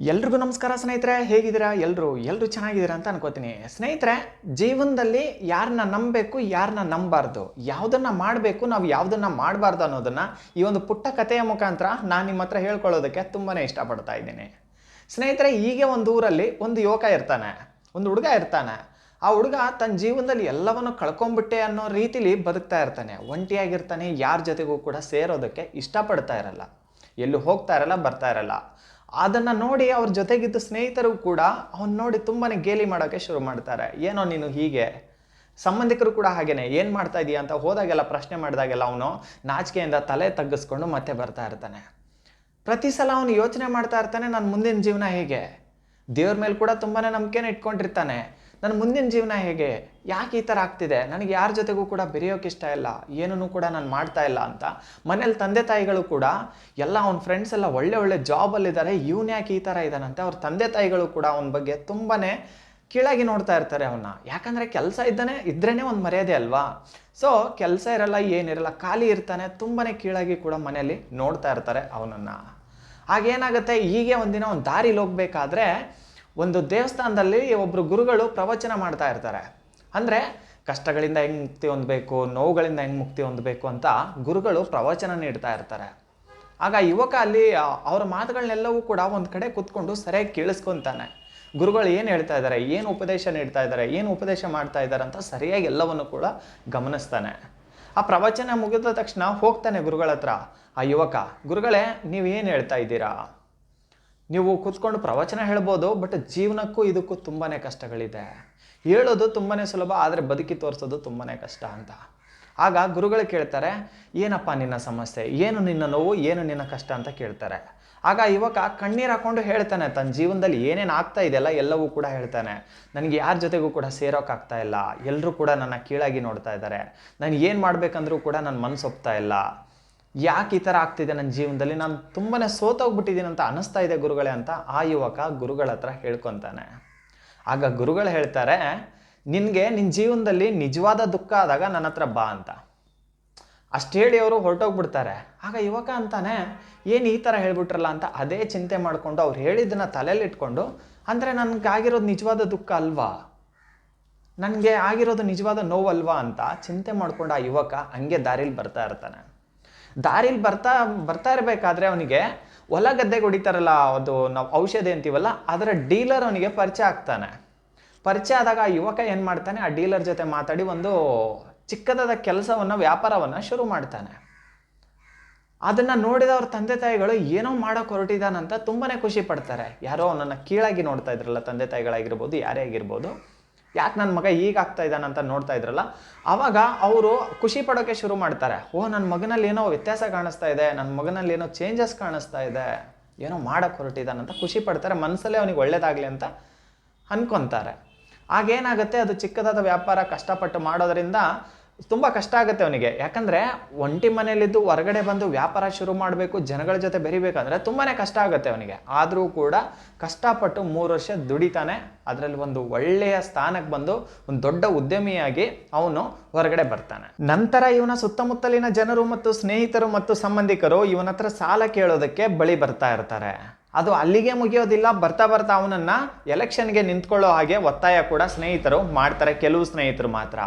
ಎಲ್ರಿಗೂ ನಮಸ್ಕಾರ ಸ್ನೇಹಿತರೆ, ಹೇಗಿದ್ದೀರಾ? ಎಲ್ಲರೂ ಎಲ್ಲರೂ ಚೆನ್ನಾಗಿದ್ದೀರಾ ಅಂತ ಅನ್ಕೋತೀನಿ. ಸ್ನೇಹಿತರೆ, ಜೀವನದಲ್ಲಿ ಯಾರನ್ನ ನಂಬಬೇಕು ಯಾರನ್ನ ನಂಬಾರ್ದು? ಯಾವುದನ್ನ ಮಾಡಬೇಕು, ನಾವು ಯಾವುದನ್ನ ಮಾಡಬಾರ್ದು ಅನ್ನೋದನ್ನ ಈ ಒಂದು ಪುಟ್ಟ ಕಥೆಯ ಮುಖಾಂತರ ನಾನು ನಿಮ್ಮ ಹತ್ರ ಹೇಳ್ಕೊಳ್ಳೋದಕ್ಕೆ ತುಂಬಾ ಇಷ್ಟಪಡ್ತಾ ಇದ್ದೀನಿ. ಸ್ನೇಹಿತರೆ, ಹೀಗೆ ಒಂದು ಊರಲ್ಲಿ ಒಂದು ಯುವಕ ಇರ್ತಾನೆ. ಒಂದು ಹುಡುಗ ಇರ್ತಾನೆ. ಆ ಹುಡುಗ ತನ್ನ ಜೀವನದಲ್ಲಿ ಎಲ್ಲವನ್ನು ಕಳ್ಕೊಂಬಿಟ್ಟೆ ಅನ್ನೋ ರೀತಿಲಿ ಬದುಕ್ತಾ ಇರ್ತಾನೆ. ಒಂಟಿಯಾಗಿರ್ತಾನೆ, ಯಾರ ಜೊತೆಗೂ ಕೂಡ ಸೇರೋದಕ್ಕೆ ಇಷ್ಟಪಡ್ತಾ ಇರಲ್ಲ. ಎಲ್ಲೂ ಹೋಗ್ತಾ ಇರಲ್ಲ, ಬರ್ತಾ ಇರಲ್ಲ. ಅದನ್ನು ನೋಡಿ ಅವ್ರ ಜೊತೆಗಿದ್ದ ಸ್ನೇಹಿತರು ಕೂಡ ಅವ್ನು ನೋಡಿ ತುಂಬಾ ಗೇಲಿ ಮಾಡೋಕ್ಕೆ ಶುರು ಮಾಡ್ತಾರೆ. ಏನೋ ನೀನು ಹೀಗೆ. ಸಂಬಂಧಿಕರು ಕೂಡ ಹಾಗೇನೆ, ಏನು ಮಾಡ್ತಾ ಇದೀಯ ಅಂತ ಹೋದಾಗೆಲ್ಲ ಪ್ರಶ್ನೆ ಮಾಡಿದಾಗೆಲ್ಲ ಅವನು ನಾಚಿಕೆಯಿಂದ ತಲೆ ತಗ್ಗಿಸ್ಕೊಂಡು ಮತ್ತೆ ಬರ್ತಾ ಇರ್ತಾನೆ. ಪ್ರತಿ ಸಲ ಅವನು ಯೋಚನೆ ಮಾಡ್ತಾ ಇರ್ತಾನೆ ನನ್ನ ಮುಂದಿನ ಜೀವನ ಹೇಗೆ? ದೇವ್ರ ಮೇಲೆ ಕೂಡ ತುಂಬಾ ನಂಬಿಕೆನ ಇಟ್ಕೊಂಡಿರ್ತಾನೆ. ನನ್ನ ಮುಂದಿನ ಜೀವನ ಹೇಗೆ? ಯಾಕೆ ಈ ಥರ ಆಗ್ತಿದೆ? ನನಗೆ ಯಾರ ಜೊತೆಗೂ ಕೂಡ ಬೆರೆಯೋಕೆ ಇಷ್ಟ ಇಲ್ಲ. ಏನೂ ಕೂಡ ನಾನು ಮಾಡ್ತಾ ಇಲ್ಲ ಅಂತ. ಮನೇಲಿ ತಂದೆ ತಾಯಿಗಳು ಕೂಡ ಎಲ್ಲ ಅವ್ನ ಫ್ರೆಂಡ್ಸ್ ಎಲ್ಲ ಒಳ್ಳೆ ಒಳ್ಳೆ ಜಾಬಲ್ಲಿದ್ದಾರೆ ಇವನು ಯಾಕೆ ಈ ಥರ ಇದ್ದಾನಂತೆ ಅವ್ರ ತಂದೆ ತಾಯಿಗಳು ಕೂಡ ಅವನ ಬಗ್ಗೆ ತುಂಬಾ ಕೀಳಾಗಿ ನೋಡ್ತಾ ಇರ್ತಾರೆ ಅವನ್ನ ಯಾಕಂದರೆ ಕೆಲಸ ಇದ್ದಾನೆ ಇದ್ರೇ ಒಂದು ಮರ್ಯಾದೆ ಅಲ್ವಾ? ಸೊ ಕೆಲಸ ಇರಲ್ಲ ಏನಿರಲ್ಲ ಖಾಲಿ ಇರ್ತಾನೆ ತುಂಬಾ ಕೀಳಾಗಿ ಕೂಡ ಮನೆಯಲ್ಲಿ ನೋಡ್ತಾ ಇರ್ತಾರೆ ಅವನನ್ನು. ಆಗೇನಾಗುತ್ತೆ ಹೀಗೆ ಒಂದಿನ ಒಂದು ದಾರಿಲಿ ಹೋಗ್ಬೇಕಾದ್ರೆ ಒಂದು ದೇವಸ್ಥಾನದಲ್ಲಿ ಒಬ್ಬರು ಗುರುಗಳು ಪ್ರವಚನ ಮಾಡ್ತಾ ಇರ್ತಾರೆ. ಅಂದರೆ ಕಷ್ಟಗಳಿಂದ ಹೆಂಗೆ ಮುಕ್ತಿ ಹೊಂದಬೇಕು, ನೋವುಗಳಿಂದ ಹೆಂಗೆ ಮುಕ್ತಿ ಹೊಂದಬೇಕು ಅಂತ ಗುರುಗಳು ಪ್ರವಚನ ನೀಡ್ತಾ ಇರ್ತಾರೆ. ಆಗ ಯುವಕ ಅಲ್ಲಿ ಅವರ ಮಾತುಗಳನ್ನೆಲ್ಲವೂ ಕೂಡ ಒಂದು ಕಡೆ ಕೂತ್ಕೊಂಡು ಸರಿಯಾಗಿ ಕೇಳಿಸ್ಕೊತಾನೆ. ಗುರುಗಳು ಏನು ಹೇಳ್ತಾ ಇದ್ದಾರೆ ಏನು ಉಪದೇಶ ನೀಡ್ತಾ ಇದ್ದಾರೆ ಏನು ಉಪದೇಶ ಮಾಡ್ತಾ ಇದ್ದಾರೆ ಅಂತ ಸರಿಯಾಗಿ ಎಲ್ಲವನ್ನು ಕೂಡ ಗಮನಿಸ್ತಾನೆ. ಆ ಪ್ರವಚನ ಮುಗಿದ ತಕ್ಷಣ ಹೋಗ್ತಾನೆ ಗುರುಗಳ ಹತ್ರ. ಆ ಯುವಕ, ಗುರುಗಳೇ, ನೀವು ಏನು ಹೇಳ್ತಾ ಇದ್ದೀರಾ? ನೀವು ಕೂತ್ಕೊಂಡು ಪ್ರವಚನ ಹೇಳ್ಬೋದು ಬಟ್ ಜೀವನಕ್ಕೂ ಇದಕ್ಕೂ ತುಂಬಾ ಕಷ್ಟಗಳಿದೆ. ಹೇಳೋದು ತುಂಬಾ ಸುಲಭ, ಆದರೆ ಬದುಕಿ ತೋರಿಸೋದು ತುಂಬಾ ಕಷ್ಟ ಅಂತ. ಆಗ ಗುರುಗಳು ಕೇಳ್ತಾರೆ, ಏನಪ್ಪ ನಿನ್ನ ಸಮಸ್ಯೆ? ಏನು ನಿನ್ನ ನೋವು? ಏನು ನಿನ್ನ ಕಷ್ಟ? ಅಂತ ಕೇಳ್ತಾರೆ. ಆಗ ಯುವಕ ಕಣ್ಣೀರು ಹಾಕೊಂಡು ಹೇಳ್ತಾನೆ ತನ್ನ ಜೀವನದಲ್ಲಿ ಏನೇನು ಆಗ್ತಾ ಇದೆಯಲ್ಲ, ಎಲ್ಲವೂ ಕೂಡ ಹೇಳ್ತಾನೆ. ನನಗೆ ಯಾರ ಜೊತೆಗೂ ಕೂಡ ಸೇರೋಕ್ಕಾಗ್ತಾ ಇಲ್ಲ. ಎಲ್ಲರೂ ಕೂಡ ನನ್ನ ಕೀಳಾಗಿ ನೋಡ್ತಾ ಇದ್ದಾರೆ ನಾನು ಏನು ಮಾಡಬೇಕಂದ್ರೂ ಕೂಡ ನನ್ನ ಮನಸ್ಸು ಒಪ್ತಾ ಇಲ್ಲ. ಯಾಕೆ ಈ ಥರ ಆಗ್ತಿದೆ ನನ್ನ ಜೀವನದಲ್ಲಿ? ನಾನು ತುಂಬಾ ಸೋತೋಗ್ಬಿಟ್ಟಿದ್ದೀನಿ ಅಂತ ಅನಿಸ್ತಾ ಇದೆ ಗುರುಗಳೇ ಅಂತ ಆ ಯುವಕ ಗುರುಗಳ ಹತ್ರ ಹೇಳ್ಕೊತಾನೆ. ಆಗ ಗುರುಗಳು ಹೇಳ್ತಾರೆ, ನಿನಗೆ ನಿನ್ನ ಜೀವನದಲ್ಲಿ ನಿಜವಾದ ದುಃಖ ಆದಾಗ ನನ್ನ ಹತ್ರ ಬಾ ಅಂತ. ಅಷ್ಟು ಹೇಳಿ ಅವರು ಹೊರಟೋಗ್ಬಿಡ್ತಾರೆ. ಆಗ ಯುವಕ ಅಂತಾನೆ, ಏನು ಈ ಥರ ಹೇಳ್ಬಿಟ್ರಲ್ಲ ಅಂತ ಅದೇ ಚಿಂತೆ ಮಾಡಿಕೊಂಡು ಅವ್ರು ಹೇಳಿದ್ದನ್ನ ತಲೆಯಲ್ಲಿ ಇಟ್ಕೊಂಡು, ಅಂದರೆ ನನಗಾಗಿರೋದು ನಿಜವಾದ ದುಃಖ ಅಲ್ವಾ? ನನಗೆ ಆಗಿರೋದು ನಿಜವಾದ ನೋವಲ್ವಾ ಅಂತ ಚಿಂತೆ ಮಾಡಿಕೊಂಡು ಆ ಯುವಕ ಹಂಗೆ ದಾರಿಲಿ ಬರ್ತಾ ಇರ್ತಾನೆ. ದಾರಿಲಿ ಬರ್ತಾ ಬರ್ತಾ ಇರಬೇಕಾದ್ರೆ ಅವನಿಗೆ ಹೊಲ ಗದ್ದೆಗೆ ಹೊಡಿತಾರಲ್ಲ, ಅದು ನಾವು ಔಷಧಿ ಅಂತೀವಲ್ಲ, ಅದರ ಡೀಲರ್ ಅವನಿಗೆ ಪರಿಚಯ ಆಗ್ತಾನೆ. ಪರಿಚಯ ಆದಾಗ ಆ ಯುವಕ ಏನು ಮಾಡ್ತಾನೆ, ಆ ಡೀಲರ್ ಜೊತೆ ಮಾತಾಡಿ ಒಂದು ಚಿಕ್ಕದಾದ ಕೆಲಸವನ್ನು, ವ್ಯಾಪಾರವನ್ನು ಶುರು ಮಾಡ್ತಾನೆ. ಅದನ್ನು ನೋಡಿದ ಅವ್ರ ತಂದೆ ತಾಯಿಗಳು, ಏನೋ ಮಾಡೋಕೆ ಹೊರಟಿದಾನಂತ ತುಂಬಾ ಖುಷಿ ಪಡ್ತಾರೆ. ಯಾರೋ ಅವನನ್ನು ಕೀಳಾಗಿ ನೋಡ್ತಾ ಇದ್ರಲ್ಲ, ತಂದೆ ತಾಯಿಗಳಾಗಿರ್ಬೋದು, ಯಾರೇ ಆಗಿರ್ಬೋದು. ಯಾಕೆ ನನ್ನ ಮಗ ಈಗ ಆಗ್ತಾ ಅಂತ ನೋಡ್ತಾ ಇದ್ರಲ್ಲ? ಆವಾಗ ಅವರು ಖುಷಿ ಪಡೋಕ್ಕೆ ಶುರು ಮಾಡ್ತಾರೆ. ಓ ನನ್ನ ಮಗನಲ್ಲಿ ಏನೋ ವ್ಯತ್ಯಾಸ ಕಾಣಿಸ್ತಾ ಇದೆ ನನ್ನ ಮಗನಲ್ಲಿ ಏನೋ ಚೇಂಜಸ್ ಕಾಣಿಸ್ತಾ ಇದೆ, ಏನೋ ಮಾಡಕ್ಕೆ ಹೊರಟಿದ್ದಾನಂತ ಖುಷಿ ಪಡ್ತಾರೆ. ಮನಸ್ಸಲ್ಲೇ ಅವನಿಗೆ ಒಳ್ಳೇದಾಗಲಿ ಅಂತ ಅನ್ಕೊಂತಾರೆ. ಆಗೇನಾಗುತ್ತೆ ಅದು ಚಿಕ್ಕದಾದ ವ್ಯಾಪಾರ ಕಷ್ಟಪಟ್ಟು ಮಾಡೋದ್ರಿಂದ ತುಂಬ ಕಷ್ಟ ಆಗುತ್ತೆ ಅವನಿಗೆ. ಯಾಕಂದರೆ ಒಂಟಿ ಮನೆಯಲ್ಲಿದ್ದು ಹೊರಗಡೆ ಬಂದು ವ್ಯಾಪಾರ ಶುರು ಮಾಡಬೇಕು, ಜನಗಳ ಜೊತೆ ಬೆರಿಬೇಕಂದ್ರೆ ತುಂಬಾ ಕಷ್ಟ ಆಗುತ್ತೆ ಅವನಿಗೆ. ಆದರೂ ಕೂಡ ಕಷ್ಟಪಟ್ಟು ಮೂರು ವರ್ಷ ದುಡಿತಾನೆ. ಅದರಲ್ಲಿ ಒಂದು ಒಳ್ಳೆಯ ಸ್ಥಾನಕ್ಕೆ ಬಂದು ಒಂದು ದೊಡ್ಡ ಉದ್ಯಮಿಯಾಗಿ ಅವನು ಹೊರಗಡೆ ಬರ್ತಾನೆ. ನಂತರ ಇವನ ಸುತ್ತಮುತ್ತಲಿನ ಜನರು ಮತ್ತು ಸ್ನೇಹಿತರು ಮತ್ತು ಸಂಬಂಧಿಕರು ಇವನ ಹತ್ರ ಸಾಲ ಕೇಳೋದಕ್ಕೆ ಬಳಿ ಬರ್ತಾ ಇರ್ತಾರೆ. ಅದು ಅಲ್ಲಿಗೆ ಮುಗಿಯೋದಿಲ್ಲ, ಬರ್ತಾ ಬರ್ತಾ ಅವನನ್ನ ಎಲೆಕ್ಷನ್ಗೆ ನಿಂತ್ಕೊಳ್ಳೋ ಹಾಗೆ ಒತ್ತಾಯ ಕೂಡ ಸ್ನೇಹಿತರು ಮಾಡ್ತಾರೆ, ಕೆಲವು ಸ್ನೇಹಿತರು ಮಾತ್ರ.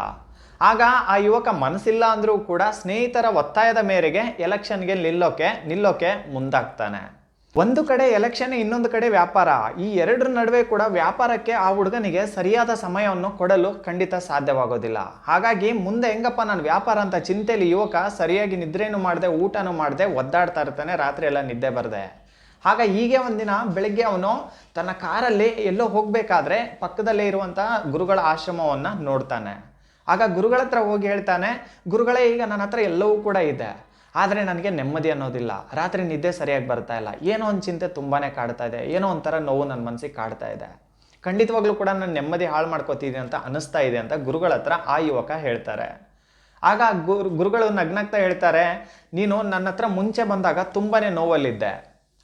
ಆಗ ಆ ಯುವಕ ಮನಸ್ಸಿಲ್ಲ ಅಂದರೂ ಕೂಡ ಸ್ನೇಹಿತರ ಒತ್ತಾಯದ ಮೇರೆಗೆ ಎಲೆಕ್ಷನ್ಗೆ ನಿಲ್ಲೋಕೆ ನಿಲ್ಲೋಕೆ ಮುಂದಾಗ್ತಾನೆ. ಒಂದು ಕಡೆ ಎಲೆಕ್ಷನ್, ಇನ್ನೊಂದು ಕಡೆ ವ್ಯಾಪಾರ. ಈ ಎರಡರ ನಡುವೆ ಕೂಡ ವ್ಯಾಪಾರಕ್ಕೆ ಆ ಹುಡುಗನಿಗೆ ಸರಿಯಾದ ಸಮಯವನ್ನು ಕೊಡಲು ಖಂಡಿತ ಸಾಧ್ಯವಾಗೋದಿಲ್ಲ. ಹಾಗಾಗಿ ಮುಂದೆ ಹೆಂಗಪ್ಪ ನಾನು ವ್ಯಾಪಾರ ಅಂತ ಚಿಂತೆಯಲ್ಲಿ ಯುವಕ ಸರಿಯಾಗಿ ನಿದ್ರೇನು ಮಾಡದೆ, ಊಟನೂ ಮಾಡದೆ, ಒದ್ದಾಡ್ತಾ ಇರ್ತಾನೆ, ರಾತ್ರಿ ಎಲ್ಲ ನಿದ್ದೆ ಬರದೆ. ಆಗ ಹೀಗೆ ಒಂದಿನ ಬೆಳಗ್ಗೆ ಅವನು ತನ್ನ ಕಾರಲ್ಲಿ ಎಲ್ಲೋ ಹೋಗಬೇಕಾದ್ರೆ ಪಕ್ಕದಲ್ಲೇ ಇರುವಂಥ ಗುರುಗಳ ಆಶ್ರಮವನ್ನು ನೋಡ್ತಾನೆ. ಆಗ ಗುರುಗಳ ಹತ್ರ ಹೋಗಿ ಹೇಳ್ತಾನೆ, ಗುರುಗಳೇ, ಈಗ ನನ್ನ ಹತ್ರ ಎಲ್ಲವೂ ಕೂಡ ಇದೆ. ಆದರೆ ನನಗೆ ನೆಮ್ಮದಿ ಅನ್ನೋದಿಲ್ಲ. ರಾತ್ರಿ ನಿದ್ದೆ ಸರಿಯಾಗಿ ಬರ್ತಾ ಇಲ್ಲ. ಏನೋ ಒಂದು ಚಿಂತೆ ತುಂಬಾ ಕಾಡ್ತಾ ಇದೆ. ಏನೋ ಒಂಥರ ನೋವು ನನ್ನ ಮನಸ್ಸಿಗೆ ಕಾಡ್ತಾ ಇದೆ. ಖಂಡಿತವಾಗ್ಲೂ ಕೂಡ ನಾನು ನೆಮ್ಮದಿ ಹಾಳು ಮಾಡ್ಕೋತಿದ್ದೀನಿ ಅಂತ ಅನಿಸ್ತಾ ಇದೆ ಅಂತ ಗುರುಗಳ ಹತ್ರ ಆ ಯುವಕ ಹೇಳ್ತಾರೆ. ಆಗ ಗುರು, ಗುರುಗಳು ನಗ್ನಗ್ತಾ ಹೇಳ್ತಾರೆ, ನೀನು ನನ್ನ ಹತ್ರ ಮುಂಚೆ ಬಂದಾಗ ತುಂಬಾ ನೋವಲ್ಲಿದ್ದೆ.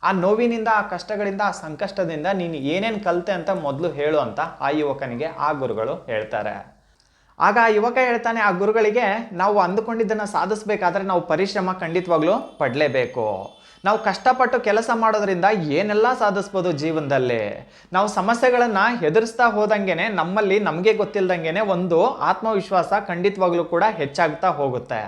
ಆ ನೋವಿನಿಂದ, ಆ ಕಷ್ಟಗಳಿಂದ, ಆ ಸಂಕಷ್ಟದಿಂದ ನೀನು ಏನೇನು ಕಲಿತೆ ಅಂತ ಮೊದಲು ಹೇಳು ಅಂತ ಆ ಯುವಕನಿಗೆ ಆ ಗುರುಗಳು ಹೇಳ್ತಾರೆ. ಆಗ ಯುವಕ ಹೇಳ್ತಾನೆ ಆ ಗುರುಗಳಿಗೆ ನಾವು ಅಂದುಕೊಂಡಿದ್ದನ್ನು ಸಾಧಿಸಬೇಕಾದ್ರೆ ನಾವು ಪರಿಶ್ರಮ ಖಂಡಿತವಾಗ್ಲೂ ಪಡಲೇಬೇಕು. ನಾವು ಕಷ್ಟಪಟ್ಟು ಕೆಲಸ ಮಾಡೋದ್ರಿಂದ ಏನೆಲ್ಲ ಸಾಧಿಸ್ಬೋದು ಜೀವನದಲ್ಲಿ? ನಾವು ಸಮಸ್ಯೆಗಳನ್ನು ಎದುರಿಸ್ತಾ ಹೋದಂಗೆನೆ ನಮ್ಮಲ್ಲಿ ನಮಗೆ ಗೊತ್ತಿಲ್ದಂಗೆನೆ ಒಂದು ಆತ್ಮವಿಶ್ವಾಸ ಖಂಡಿತವಾಗ್ಲೂ ಕೂಡ ಹೆಚ್ಚಾಗ್ತಾ ಹೋಗುತ್ತೆ.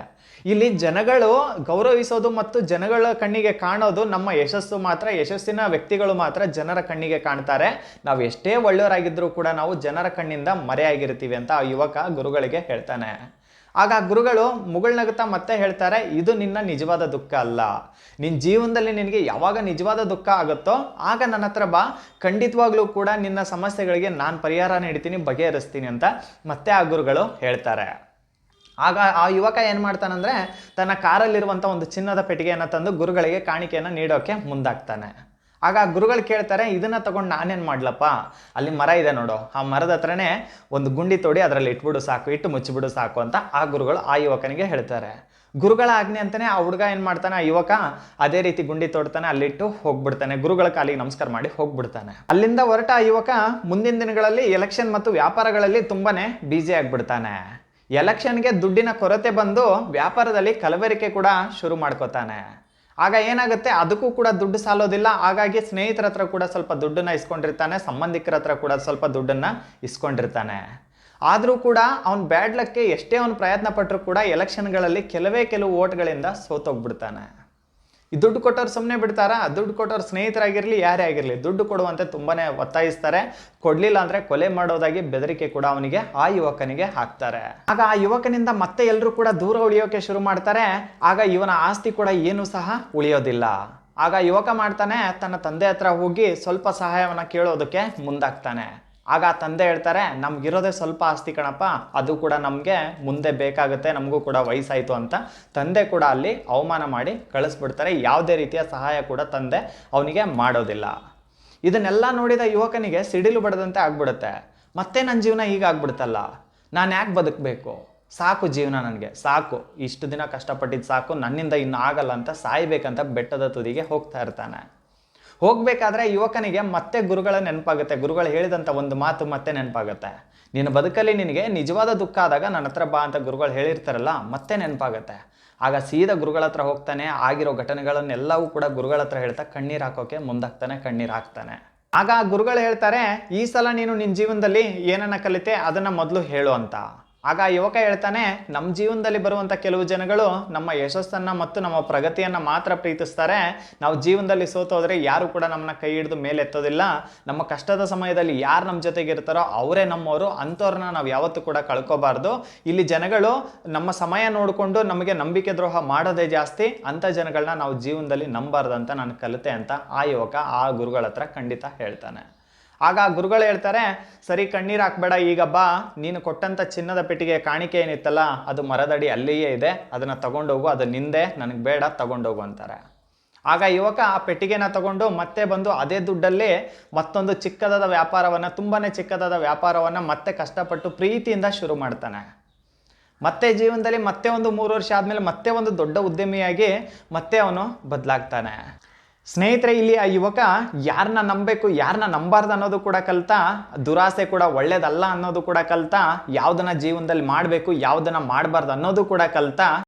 ಇಲ್ಲಿ ಜನಗಳು ಗೌರವಿಸೋದು ಮತ್ತು ಜನಗಳ ಕಣ್ಣಿಗೆ ಕಾಣೋದು ನಮ್ಮ ಯಶಸ್ಸು ಮಾತ್ರ, ಯಶಸ್ಸಿನ ವ್ಯಕ್ತಿಗಳು ಮಾತ್ರ ಜನರ ಕಣ್ಣಿಗೆ ಕಾಣ್ತಾರೆ. ನಾವು ಎಷ್ಟೇ ಒಳ್ಳೆಯವರಾಗಿದ್ದರೂ ಕೂಡ ನಾವು ಜನರ ಕಣ್ಣಿಂದ ಮರೆಯಾಗಿರ್ತೀವಿ ಅಂತ ಆ ಯುವಕ ಗುರುಗಳಿಗೆ ಹೇಳ್ತಾನೆ. ಆಗ ಗುರುಗಳು ಮುಗುಳ್ನಗುತ್ತಾ ಮತ್ತೆ ಹೇಳ್ತಾರೆ, ಇದು ನಿನ್ನ ನಿಜವಾದ ದುಃಖ ಅಲ್ಲ. ನಿನ್ನ ಜೀವನದಲ್ಲಿ ನಿನಗೆ ಯಾವಾಗ ನಿಜವಾದ ದುಃಖ ಆಗುತ್ತೋ ಆಗ ನನ್ನ ಹತ್ರ ಬಾ. ಖಂಡಿತವಾಗ್ಲೂ ಕೂಡ ನಿನ್ನ ಸಮಸ್ಯೆಗಳಿಗೆ ನಾನು ಪರಿಹಾರ ನೀಡ್ತೀನಿ ಬಗೆಹರಿಸ್ತೀನಿ ಅಂತ ಮತ್ತೆ ಆ ಗುರುಗಳು ಹೇಳ್ತಾರೆ. ಆಗ ಆ ಯುವಕ ಏನು ಮಾಡ್ತಾನಂದ್ರೆ ತನ್ನ ಕಾರಲ್ಲಿರುವಂಥ ಒಂದು ಚಿನ್ನದ ಪೆಟ್ಟಿಗೆಯನ್ನು ತಂದು ಗುರುಗಳಿಗೆ ಕಾಣಿಕೆಯನ್ನು ನೀಡೋಕೆ ಮುಂದಾಗ್ತಾನೆ. ಆಗ ಗುರುಗಳು ಕೇಳ್ತಾರೆ, ಇದನ್ನ ತಗೊಂಡು ನಾನೇನು ಮಾಡ್ಲಪ್ಪ? ಅಲ್ಲಿ ಮರ ಇದೆ ನೋಡು. ಆ ಮರದ ಹತ್ರನೇ ಒಂದು ಗುಂಡಿ ತೋಡಿ ಅದರಲ್ಲಿ ಇಟ್ಬಿಡು ಸಾಕು, ಇಟ್ಟು ಮುಚ್ಚಿಬಿಡು ಸಾಕು ಅಂತ ಆ ಗುರುಗಳು ಆ ಯುವಕನಿಗೆ ಹೇಳ್ತಾರೆ. ಗುರುಗಳ ಆಜ್ಞೆ ಅಂತಾನೆ ಆ ಹುಡುಗ ಏನು ಮಾಡ್ತಾನೆ? ಆ ಯುವಕ ಅದೇ ರೀತಿ ಗುಂಡಿ ತೋಡ್ತಾನೆ, ಅಲ್ಲಿಟ್ಟು ಹೋಗ್ಬಿಡ್ತಾನೆ. ಗುರುಗಳ ಕಾಲಿಗೆ ನಮಸ್ಕಾರ ಮಾಡಿ ಹೋಗ್ಬಿಡ್ತಾನೆ. ಅಲ್ಲಿಂದ ಹೊರಟ ಆ ಯುವಕ ಮುಂದಿನ ದಿನಗಳಲ್ಲಿ ಎಲೆಕ್ಷನ್ ಮತ್ತು ವ್ಯಾಪಾರಗಳಲ್ಲಿ ತುಂಬಾನೇ ಬ್ಯುಸಿ ಆಗ್ಬಿಡ್ತಾನೆ. ಎಲೆಕ್ಷನ್ಗೆ ದುಡ್ಡಿನ ಕೊರತೆ ಬಂದು ವ್ಯಾಪಾರದಲ್ಲಿ ಕಲಬೆರಿಕೆ ಕೂಡ ಶುರು ಮಾಡ್ಕೋತಾನೆ. ಆಗ ಏನಾಗುತ್ತೆ? ಅದಕ್ಕೂ ಕೂಡ ದುಡ್ಡು ಸಾಲೋದಿಲ್ಲ. ಹಾಗಾಗಿ ಸ್ನೇಹಿತರ ಹತ್ರ ಕೂಡ ಸ್ವಲ್ಪ ದುಡ್ಡನ್ನ ಇಸ್ಕೊಂಡಿರ್ತಾನೆ. ಸಂಬಂಧಿಕರ ಹತ್ರ ಕೂಡ ಸ್ವಲ್ಪ ದುಡ್ಡನ್ನ ಇಸ್ಕೊಂಡಿರ್ತಾನೆ. ಆದರೂ ಕೂಡ ಅವ್ನು ಬ್ಯಾಡ್ಲಕ್ಕೆ ಎಷ್ಟೇ ಅವನು ಪ್ರಯತ್ನ ಪಟ್ಟರು ಕೂಡ ಎಲೆಕ್ಷನ್ಗಳಲ್ಲಿ ಕೆಲವೇ ಕೆಲವು ಓಟ್ಗಳಿಂದ ಸೋತೋಗ್ಬಿಡ್ತಾನೆ. ದುಡ್ಡು ಕೊಟ್ಟವ್ರು ಸುಮ್ಮನೆ ಬಿಡ್ತಾರಾ? ದುಡ್ಡು ಕೊಟ್ಟವ್ರ ಸ್ನೇಹಿತರಾಗಿರಲಿ, ಯಾರೇ ಆಗಿರಲಿ, ದುಡ್ಡು ಕೊಡುವಂತೆ ತುಂಬಾನೇ ಒತ್ತಾಯಿಸ್ತಾರೆ. ಕೊಡ್ಲಿಲ್ಲ ಅಂದ್ರೆ ಕೊಲೆ ಮಾಡೋದಾಗಿ ಬೆದರಿಕೆ ಕೂಡ ಅವನಿಗೆ, ಆ ಯುವಕನಿಗೆ ಹಾಕ್ತಾರೆ. ಆಗ ಆ ಯುವಕನಿಂದ ಮತ್ತೆ ಎಲ್ಲರೂ ಕೂಡ ದೂರ ಉಳಿಯೋಕೆ ಶುರು ಮಾಡ್ತಾರೆ. ಆಗ ಇವನ ಆಸ್ತಿ ಕೂಡ ಏನು ಸಹ ಉಳಿಯೋದಿಲ್ಲ. ಆಗ ಯುವಕ ಮಾಡ್ತಾನೆ, ತನ್ನ ತಂದೆ ಹತ್ರ ಹೋಗಿ ಸ್ವಲ್ಪ ಸಹಾಯವನ್ನ ಕೇಳೋದಕ್ಕೆ ಮುಂದಾಗ್ತಾನೆ. ಆಗ ತಂದೆ ಹೇಳ್ತಾರೆ, ನಮ್ಗಿರೋದೇ ಸ್ವಲ್ಪ ಆಸ್ತಿ ಕಣಪ್ಪ, ಅದು ಕೂಡ ನಮಗೆ ಮುಂದೆ ಬೇಕಾಗುತ್ತೆ, ನಮಗೂ ಕೂಡ ವಯಸ್ಸಾಯಿತು ಅಂತ. ತಂದೆ ಕೂಡ ಅಲ್ಲಿ ಅವಮಾನ ಮಾಡಿ ಕಳಿಸ್ಬಿಡ್ತಾರೆ, ಯಾವುದೇ ರೀತಿಯ ಸಹಾಯ ಕೂಡ ತಂದೆ ಅವನಿಗೆ ಮಾಡೋದಿಲ್ಲ. ಇದನ್ನೆಲ್ಲ ನೋಡಿದ ಯುವಕನಿಗೆ ಸಿಡಿಲು ಬಡದಂತೆ ಆಗ್ಬಿಡುತ್ತೆ. ಮತ್ತೆ ನನ್ನ ಜೀವನ ಹೀಗಾಗ್ಬಿಡ್ತಲ್ಲ ನಾನು ಯಾಕೆ ಬದುಕಬೇಕು? ಸಾಕು ಜೀವನ ನನಗೆ, ಸಾಕು. ಇಷ್ಟು ದಿನ ಕಷ್ಟಪಟ್ಟಿದ್ದು ಸಾಕು, ನನ್ನಿಂದ ಇನ್ನು ಆಗಲ್ಲ ಅಂತ ಸಾಯ್ಬೇಕಂತ ಬೆಟ್ಟದ ತುದಿಗೆ ಹೋಗ್ತಾ ಇರ್ತಾನೆ. ಹೋಗ್ಬೇಕಾದ್ರೆ ಯುವಕನಿಗೆ ಮತ್ತೆ ಗುರುಗಳ ನೆನಪಾಗುತ್ತೆ. ಗುರುಗಳು ಹೇಳಿದಂಥ ಒಂದು ಮಾತು ಮತ್ತೆ ನೆನಪಾಗುತ್ತೆ. ನಿನ್ನ ಬದುಕಲ್ಲಿ ನಿನಗೆ ನಿಜವಾದ ದುಃಖ ಆದಾಗ ನನ್ನ ಹತ್ರ ಬಾ ಅಂತ ಗುರುಗಳು ಹೇಳಿರ್ತಾರಲ್ಲ, ಮತ್ತೆ ನೆನಪಾಗುತ್ತೆ. ಆಗ ಸೀದಾ ಗುರುಗಳ ಹತ್ರ ಹೋಗ್ತಾನೆ, ಆಗಿರೋ ಘಟನೆಗಳನ್ನೆಲ್ಲವೂ ಕೂಡ ಗುರುಗಳ ಹತ್ರ ಹೇಳ್ತಾ ಕಣ್ಣೀರು ಹಾಕೋಕೆ ಮುಂದಾಗ್ತಾನೆ, ಕಣ್ಣೀರು ಹಾಕ್ತಾನೆ. ಆಗ ಗುರುಗಳು ಹೇಳ್ತಾರೆ, ಈ ಸಲ ನೀನು ನಿನ್ನ ಜೀವನದಲ್ಲಿ ಏನನ್ನ ಕಲಿತೆ ಅದನ್ನು ಮೊದಲು ಹೇಳು ಅಂತ. ಆಗ ಯುವಕ ಹೇಳ್ತಾನೆ ನಮ್ಮ ಜೀವನದಲ್ಲಿ ಬರುವಂಥ ಕೆಲವು ಜನಗಳು ನಮ್ಮ ಯಶಸ್ಸನ್ನು ಮತ್ತು ನಮ್ಮ ಪ್ರಗತಿಯನ್ನು ಮಾತ್ರ ಪ್ರೀತಿಸ್ತಾರೆ. ನಾವು ಜೀವನದಲ್ಲಿ ಸೋತೋದ್ರೆ ಯಾರು ಕೂಡ ನಮ್ಮನ್ನ ಕೈ ಹಿಡಿದು ಮೇಲೆ ಎತ್ತೋದಿಲ್ಲ. ನಮ್ಮ ಕಷ್ಟದ ಸಮಯದಲ್ಲಿ ಯಾರು ನಮ್ಮ ಜೊತೆಗೆ ಇರ್ತಾರೋ ಅವರೇ ನಮ್ಮವರು ಅಂಥವ್ರನ್ನ ನಾವು ಯಾವತ್ತೂ ಕೂಡ ಕಳ್ಕೋಬಾರ್ದು. ಇಲ್ಲಿ ಜನಗಳು ನಮ್ಮ ಸಮಯ ನೋಡಿಕೊಂಡು ನಮಗೆ ನಂಬಿಕೆ ದ್ರೋಹ ಮಾಡೋದೇ ಜಾಸ್ತಿ. ಅಂಥ ಜನಗಳನ್ನ ನಾವು ಜೀವನದಲ್ಲಿ ನಂಬಾರ್ದು ಅಂತ ನಾನು ಕಲಿತೆ ಅಂತ ಆ ಯುವಕ ಆ ಗುರುಗಳ ಹತ್ರ ಖಂಡಿತ ಹೇಳ್ತಾನೆ. ಆಗ ಗುರುಗಳು ಹೇಳ್ತಾರೆ, ಸರಿ ಕಣ್ಣೀರು ಹಾಕ್ಬೇಡ, ಈಗ ಬಾ. ನೀನು ಕೊಟ್ಟಂಥ ಚಿನ್ನದ ಪೆಟ್ಟಿಗೆ ಕಾಣಿಕೆ ಏನಿತ್ತಲ್ಲ, ಅದು ಮರದಡಿ ಅಲ್ಲಿಯೇ ಇದೆ. ಅದನ್ನು ತಗೊಂಡೋಗು, ಅದು ನಿಂದೆ, ನನಗೆ ಬೇಡ, ತಗೊಂಡೋಗು, ಅಂತಾರೆ. ಆಗ ಯುವಕ ಆ ಪೆಟ್ಟಿಗೆನ ತಗೊಂಡು ಮತ್ತೆ ಬಂದು ಅದೇ ದುಡ್ಡಲ್ಲಿ ಮತ್ತೊಂದು ಚಿಕ್ಕದಾದ ವ್ಯಾಪಾರವನ್ನು ತುಂಬಾ ಚಿಕ್ಕದಾದ ವ್ಯಾಪಾರವನ್ನು ಮತ್ತೆ ಕಷ್ಟಪಟ್ಟು ಪ್ರೀತಿಯಿಂದ ಶುರು ಮಾಡ್ತಾನೆ. ಮತ್ತೆ ಜೀವನದಲ್ಲಿ ಮತ್ತೆ ಒಂದು ಮೂರು ವರ್ಷ ಆದಮೇಲೆ ಮತ್ತೆ ಒಂದು ದೊಡ್ಡ ಉದ್ಯಮಿಯಾಗಿ ಮತ್ತೆ ಅವನು ಬದಲಾಗ್ತಾನೆ. ಸ್ನೇಹಿತರೆ, ಇಲ್ಲಿ ಆ ಯುವಕ ಯಾರನ್ನ ನಂಬಬೇಕು ಯಾರನ್ನ ನಂಬಾರ್ದು ಅನ್ನೋದು ಕೂಡ ಕಲ್ತಾ, ದುರಾಸೆ ಕೂಡ ಒಳ್ಳೇದಲ್ಲ ಅನ್ನೋದು ಕೂಡ ಕಲ್ತಾ, ಯಾವುದನ್ನ ಜೀವನದಲ್ಲಿ ಮಾಡಬೇಕು, ಯಾವುದನ್ನ ಮಾಡಬಾರ್ದು ಅನ್ನೋದು ಕೂಡ ಕಲ್ತ